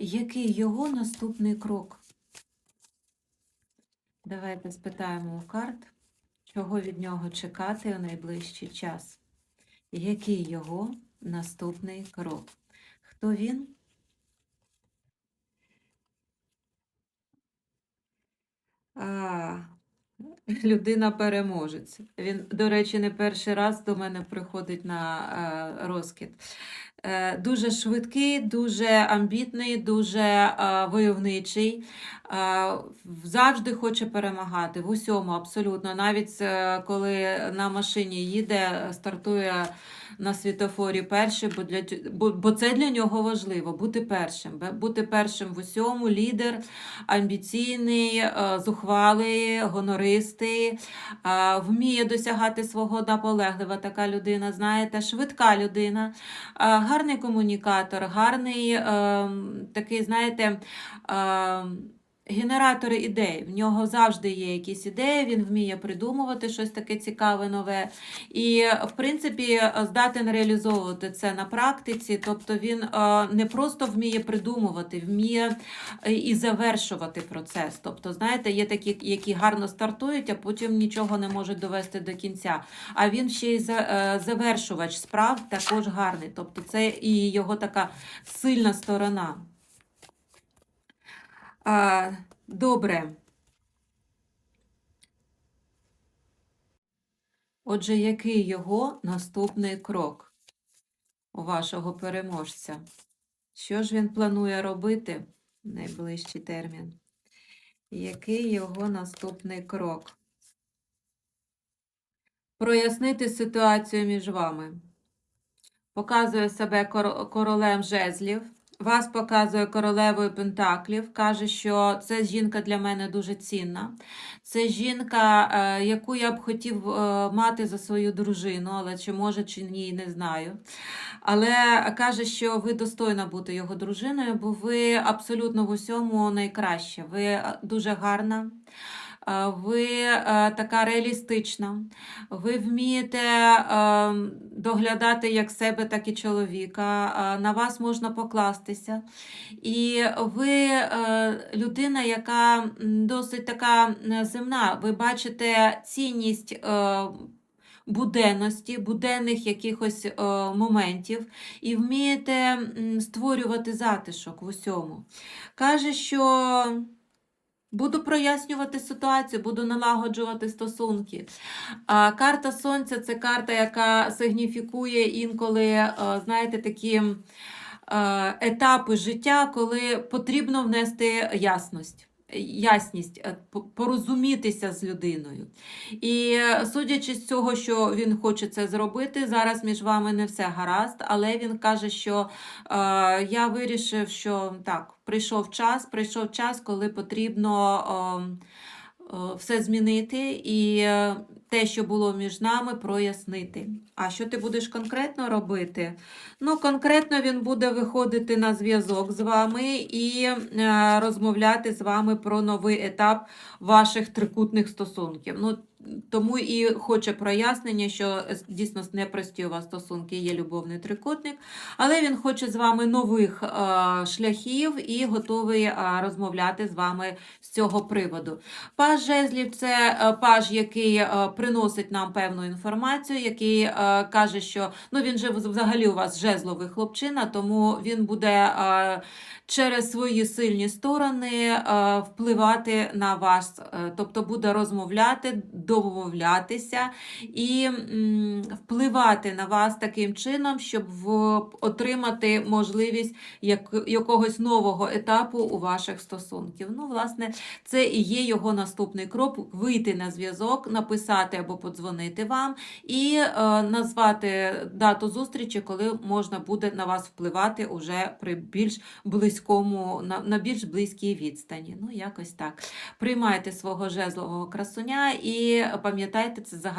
Який його наступний крок? Давайте спитаємо у карт, чого від нього чекати у найближчий час. Який його наступний крок? Хто він? А, людина переможець. Він, до речі, не перший раз до мене приходить на е, розкид. Е, Дуже швидкий, дуже амбітний, дуже е, войовничий, е, завжди хоче перемагати в усьому, абсолютно. Навіть коли на машині їде, стартує на світофорі перший, бо, для, бо, це для нього важливо бути першим. Бути першим в усьому, лідер, амбіційний, зухвалий, гонористий, вміє досягати свого наполеглива така людина, знаєте, швидка людина. Гарний комунікатор, гарний е, такий, знаєте, е, генератор ідей. В нього завжди є якісь ідеї, він вміє придумувати щось таке цікаве, нове. І, в принципі, здатен реалізовувати це на практиці. Тобто він е, не просто вміє придумувати, вміє е, і завершувати процес. Тобто, знаєте, є такі, які гарно стартують, а потім нічого не можуть довести до кінця. А він ще й е, завершувач справ також гарний. Тобто, це і його така сильна сторона. Добре. Отже, який його наступний крок у вашого переможця? Що ж він планує робити найближчий термін? Який його наступний крок? Прояснити ситуацію між вами. Показує себе королем жезлів. Вас показує королевою пентаклів. Каже, що це жінка для мене дуже цінна. Це жінка, е, яку я б хотів е, мати за свою дружину, але чи може, чи ні, не знаю. Але каже, що ви достойна бути його дружиною, бо ви абсолютно в усьому найкраще. Ви е, дуже гарна. Е, Ви е, така реалістична, ви вмієте е, доглядати як себе, так і чоловіка. На вас можна покластися. І ви людина, яка досить така земна. Ви бачите цінність. Буденності, буденних якихось е, моментів, і вмієте створювати затишок в усьому. Каже, що буду прояснювати ситуацію, буду налагоджувати стосунки. Карта Сонця це карта, яка сигніфікує інколи, е, знаєте, такі е, етапи життя, коли потрібно внести ясність. Ясність, е, порозумітися з людиною. І е, судячи з цього, що він хоче це зробити, зараз між вами не все гаразд, але він каже, що е, я вирішив, що так, прийшов час, прийшов час, коли потрібно е, все змінити і е, те, що було між нами, прояснити. А що ти будеш конкретно робити? Ну, конкретно він буде виходити на зв'язок з вами і е, розмовляти з вами про новий етап ваших трикутних стосунків. Ну, тому і хоче прояснення, що е, дійсно непрості у вас стосунки, є любовний трикутник, але він хоче з вами нових е, шляхів і готовий е, розмовляти з вами з цього приводу. Паж жезлів це паж, який приносить нам певну інформацію, який каже, що ну він же взагалі у вас жезловий хлопчина, тому він буде через свої сильні сторони впливати на вас, тобто буде розмовляти, домовлятися і впливати на вас таким чином, щоб отримати можливість як, якогось нового етапу у ваших стосунків. Ну, власне, це і є його наступний крок вийти на зв'язок, написати або подзвонити вам і е, назвати дату зустрічі, коли можна буде на вас впливати уже при більш близькому, на більш близькій відстані. Ну, якось так. Приймайте свого жезлового красуня і пам'ятайте, це загальне.